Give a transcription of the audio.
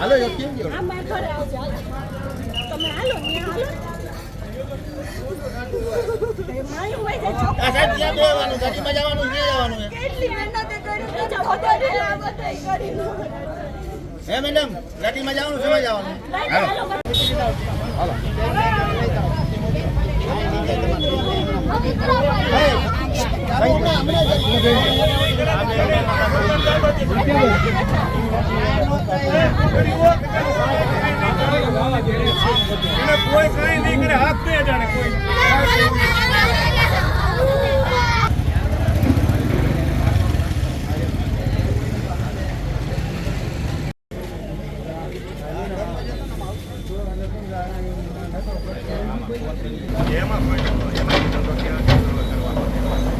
હાલો યો કેમ ગયો આ મારા ઘરે આવજો તમે હાલો ને હાલો હે મેડમ લાટીમાં જવાનું સમય એને કોઈ કઈ નહીં કરે હાથ નહીં જાણે કોઈ. એમાં કોઈ એમાં ધંધો કેવા